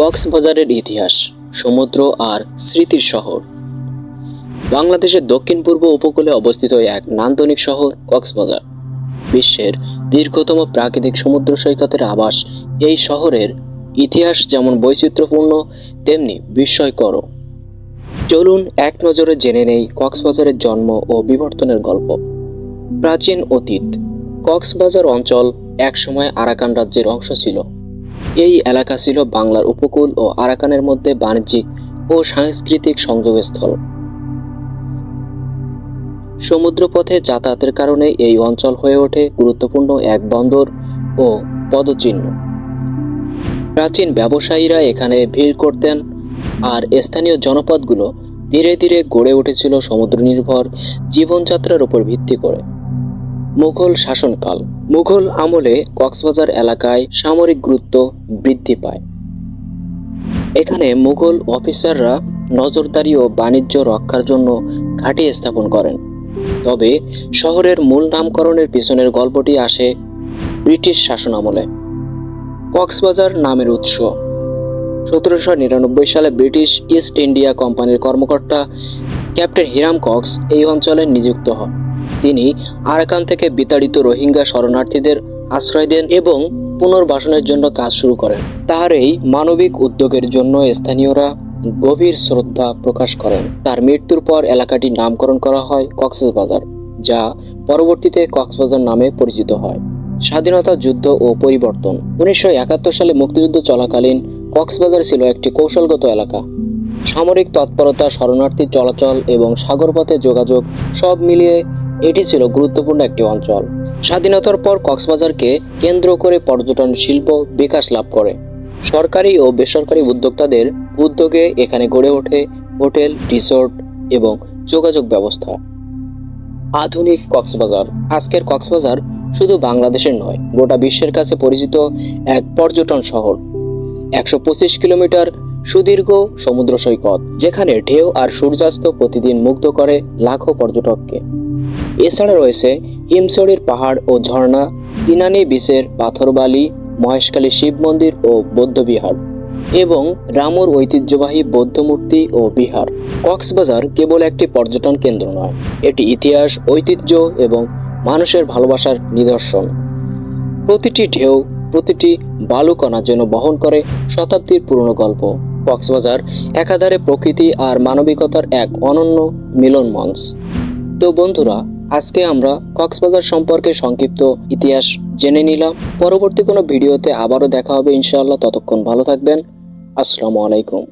কক্সবাজারের ইতিহাস, সমুদ্র আর স্মৃতির শহর। বাংলাদেশের দক্ষিণ পূর্ব উপকূলে অবস্থিত এক নান্দনিক শহর কক্সবাজার। বিশ্বের দীর্ঘতম প্রাকৃতিক সমুদ্র সৈকতের আবাস এই শহরের ইতিহাস যেমন বৈচিত্র্যপূর্ণ, তেমনি বিস্ময়কর। চলুন এক নজরে জেনে নেই কক্সবাজারের জন্ম ও বিবর্তনের গল্প। প্রাচীন অতীত, কক্সবাজার অঞ্চল একসময় আরাকান রাজ্যের অংশ ছিল। এই এলাকা ছিল বাংলার উপকূল ও আরাকানের মধ্যে বাণিজ্যিক ও সাংস্কৃতিক সংযোগস্থল। সমুদ্রপথে যাতায়াতের কারণে এই অঞ্চল হয়ে ওঠে গুরুত্বপূর্ণ এক বন্দর ও পদচিহ্ন। প্রাচীন ব্যবসায়ীরা এখানে ভিড় করতেন আর স্থানীয় জনপদগুলো ধীরে ধীরে গড়ে উঠেছিল সমুদ্র নির্ভর জীবনযাত্রার উপর ভিত্তি করে। মুঘল শাসনকাল। মুঘল আমলে কক্সবাজার এলাকায় সামরিক গুরুত্ব বৃদ্ধি পায়। এখানে মুঘল অফিসাররা নজরদারি ও বাণিজ্য রক্ষার জন্য ঘাঁটি স্থাপন করেন। তবে শহরের মূল নামকরণের পিছনের গল্পটি আসে ব্রিটিশ শাসন আমলে। কক্সবাজার নামের উৎস। সতেরোশো নিরানব্বই সালে ব্রিটিশ ইস্ট ইন্ডিয়া কোম্পানির কর্মকর্তা ক্যাপ্টেন হিরাম কক্স এই অঞ্চলে নিযুক্ত হন। তিনি আরাকান থেকে বিতাড়িত রোহিঙ্গা শরণার্থীদের আশ্রয় দেন এবং পুনর্বাসনের জন্য কাজ শুরু করেন। তার এই মানবিক উদ্যোগের জন্য স্থানীয়রা গভীর শ্রদ্ধা প্রকাশ করেন। তার মৃত্যুর পর এলাকাটির নামকরণ করা হয় কক্সবাজার যা পরবর্তীতে কক্সবাজার নামে পরিচিত হয়। স্বাধীনতা যুদ্ধ ও পরিবর্তন। উনিশশো একাত্তর সালে মুক্তিযুদ্ধ চলাকালীন কক্সবাজার ছিল একটি কৌশলগত এলাকা। সামরিক তৎপরতা, শরণার্থী চলাচল এবং সাগরপথে যোগাযোগ সব মিলিয়ে এটি ছিল গুরুত্বপূর্ণ একটি অঞ্চল। স্বাধীনতার পর কক্সবাজারকে কেন্দ্র করে পর্যটন শিল্প বিকাশ লাভ করে। সরকারি ও বেসরকারি উদ্যোক্তাদের উদ্যোগে এখানে গড়ে ওঠে হোটেল, রিসোর্ট এবং যোগাযোগ ব্যবস্থা। আধুনিক কক্সবাজার। আজকের কক্সবাজার শুধু বাংলাদেশের নয়, গোটা বিশ্বের কাছে পরিচিত এক পর্যটন শহর। একশো পঁচিশ কিলোমিটার সুদীর্ঘ সমুদ্র সৈকত, যেখানে ঢেউ আর সূর্যাস্ত প্রতিদিন মুগ্ধ করে লাখো পর্যটককে। এছাড়া রয়েছে হিমসড়ির পাহাড় ও ঝর্ণা, ইনানি বিচের পাথরবালি, মহেশখালী শিব মন্দির ও বৌদ্ধবিহার এবং রামুর ঐতিহ্যবাহী বৌদ্ধ মূর্তি ও বিহার। কক্সবাজার কেবল একটি পর্যটন কেন্দ্র নয়, এটি ইতিহাস, ঐতিহ্য এবং মানুষের ভালোবাসার নিদর্শন। প্রতিটি ঢেউ, প্রতিটি বালুকণা যেন বহন করে শতাব্দীর পুরনো গল্প। কক্সবাজার একাধারে প্রকৃতি আর মানবিকতার এক অনন্য মিলন মঞ্চ তো বন্ধুরা, আজকে আমরা কক্সবাজার সম্পর্কে সংক্ষিপ্ত ইতিহাস জেনে নিলাম। পরবর্তী কোনো ভিডিওতে আবারও দেখা হবে ইনশাআল্লাহ। ততক্ষণ ভালো থাকবেন। আসসালামু আলাইকুম।